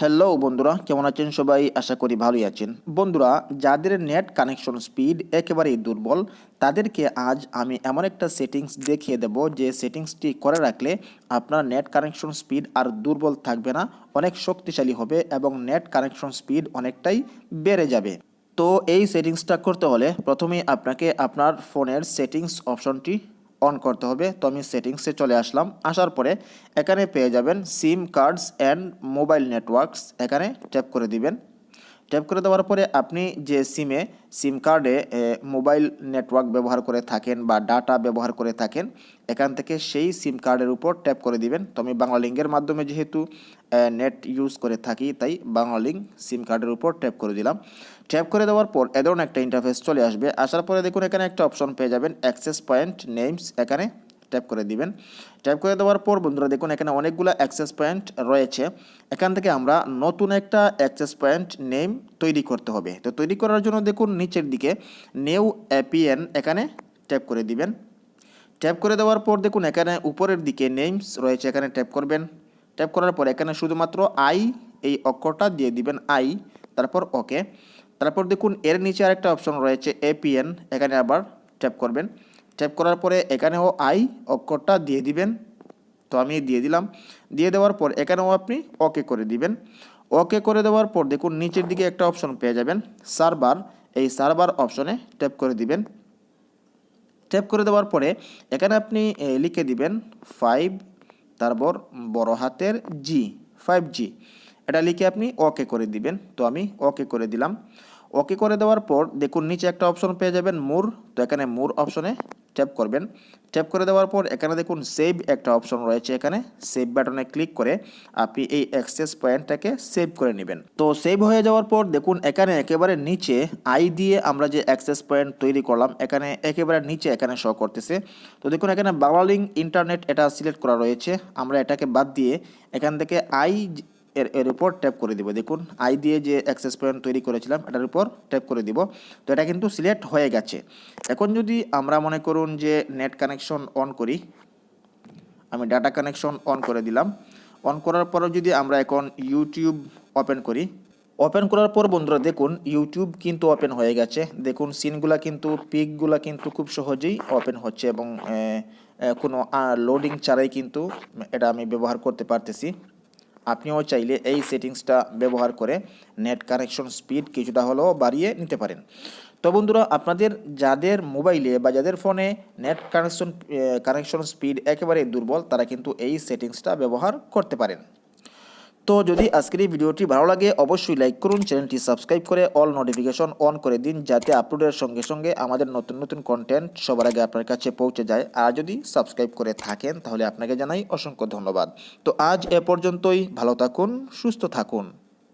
Hello বন্ধুরা, কেমন আছেন সবাই? আশা করি ভালোই আছেন। বন্ধুরা, যাদের নেট কানেকশন স্পিড একেবারেই দুর্বল, তাদেরকে আজ আমি এমন একটা সেটিংস দেখিয়ে দেব যে সেটিংসটি করে রাখলে আপনার নেট কানেকশন স্পিড আর দুর্বল থাকবে না, অনেক শক্তিশালী হবে এবং নেট কানেকশন স্পিড অনেকটাই বেড়ে যাবে। তো এই সেটিংসটা করতে হলে প্রথমেই আপনাকে আপনার ফোনের সেটিংস অপশনটি অন করতে হবে। তো আমি সেটিংসে চলে আসলাম। আসার পরে এখানে পেয়ে যাবেন sim cards and mobile networks এখানে ট্যাপ করে দিবেন। ট্যাপ করে দেওয়ার পরে আপনি যে সিমে সিম কার্ডে মোবাইল নেটওয়ার্ক ব্যবহার করে থাকেন বা ডাটা ব্যবহার করে থাকেন, এখান থেকে সেই সিম কার্ডের উপর ট্যাপ করে দিবেন। তো আমি বাংলা লিঙ্কের মাধ্যমে যেহেতু নেট ইউজ করে থাকি, তাই বাংলা লিঙ্ক সিম কার্ডের উপর ট্যাপ করে দিলাম। ট্যাপ করে দেওয়ার পর এ ধরনের একটা ইন্টারফেস চলে আসবে। আসার পরে দেখুন এখানে একটা অপশন পেয়ে যাবেন অ্যাক্সেস পয়েন্ট নেমস এখানে ট্যাপ করে দিবেন। ট্যাপ করে দেওয়ার পর বন্ধুরা দেখুন এখানে অনেকগুলো অ্যাক্সেস পয়েন্ট রয়েছে। এখান থেকে আমরা নতুন একটা অ্যাক্সেস পয়েন্ট নেম তৈরি করতে হবে। তো তৈরি করার জন্য দেখুন নিচের দিকে নিউ অ্যাপিএন এখানে ট্যাপ করে দিবেন। ট্যাপ করে দেওয়ার পর দেখুন এখানে উপরের দিকে নেমস রয়েছে, এখানে ট্যাপ করবেন। ট্যাপ করার পর এখানে শুধুমাত্র আই এই অক্ষরটা দিয়ে দিবেন আই তারপর ওকে তারপর দেখুন এর নিচে আরেকটা অপশন রয়েছে এপিএন এখানে আবার ট্যাপ করবেন। ট্যাপ করার পরে এখানেও আই অক্ষরটা দিয়ে দিবেন। তো আমি দিয়ে দিলাম। দিয়ে দেওয়ার পর এখানেও আপনি ওকে করে দিবেন। ওকে করে দেওয়ার পর দেখুন নিচের দিকে একটা অপশন পেয়ে যাবেন সার্ভার এই সার্ভার অপশনে ট্যাপ করে দিবেন। ট্যাপ করে দেওয়ার পরে এখানে আপনি লিখে দিবেন ফাইভ তারপর বড় হাতের জি ফাইভ জি এটা লিখে আপনি ওকে করে দিবেন। তো আমি ওকে করে দিলাম। ওকে করে দেওয়ার পর দেখুন নিচে একটা অপশন পেয়ে যাবেন মুর। তো এখানে মুর অপশনে ট্যাপ করবেন। ট্যাপ করে দেওয়ার পর এখানে দেখুন সেভ একটা অপশন রয়েছে। এখানে সেভ বাটনে ক্লিক করে আপনি এই অ্যাক্সেস পয়েন্টটাকে সেভ করে নেবেন। তো সেভ হয়ে যাওয়ার পর দেখুন এখানে একেবারে নিচে আই দিয়ে আমরা যে অ্যাক্সেস পয়েন্ট তৈরি করলাম, এখানে একেবারে নিচে এখানে শো করতেছে। তো দেখুন এখানে বাংলা ইন্টারনেট এটা সিলেক্ট করা রয়েছে। আমরা এটাকে বাদ দিয়ে এখান থেকে আই এর এর উপর ট্যাপ করে দিব। দেখুন আই দিয়ে যে অ্যাক্সেস পয়েন্ট তৈরি করেছিলাম, এটার উপর ট্যাপ করে দিব। তো এটা কিন্তু সিলেক্ট হয়ে গেছে। এখন যদি আমরা মনে করুন যে নেট কানেকশন অন করি, আমি ডাটা কানেকশন অন করে দিলাম। অন করার পরও যদি আমরা এখন ইউটিউব ওপেন করি ওপেন করার পর বন্ধুরা দেখুন ইউটিউব কিন্তু ওপেন হয়ে গেছে। দেখুন সিনগুলা কিন্তু পিকগুলা কিন্তু খুব সহজেই ওপেন হচ্ছে এবং কোনো লোডিং ছাড়াই কিন্তু এটা আমি ব্যবহার করতে পারতেছি। আপনিও চাইলে এই সেটিংসটা ব্যবহার করে নেট কানেকশন স্পিড কিছুটা হলেও বাড়িয়ে নিতে পারেন। তো বন্ধুরা, আপনাদের যাদের মোবাইলে বা যাদের ফোনে নেট কানেকশন কানেকশন স্পিড একেবারে দুর্বল, তারা কিন্তু এই সেটিংসটা ব্যবহার করতে পারেন। তো যদি আজকের এই ভিডিওটি ভালো লাগে, অবশ্যই লাইক করুন চ্যানেলটি সাবস্ক্রাইব করে অল নোটিফিকেশন অন করে দিন, যাতে আপলোডের সঙ্গে সঙ্গে আমাদের নতুন নতুন কন্টেন্ট সবার আগে আপনার কাছে পৌঁছে যায়। আর যদি সাবস্ক্রাইব করে থাকেন, তাহলে আপনাকে জানাই অসংখ্য ধন্যবাদ। তো আজ এ পর্যন্তই, ভালো থাকুন, সুস্থ থাকুন।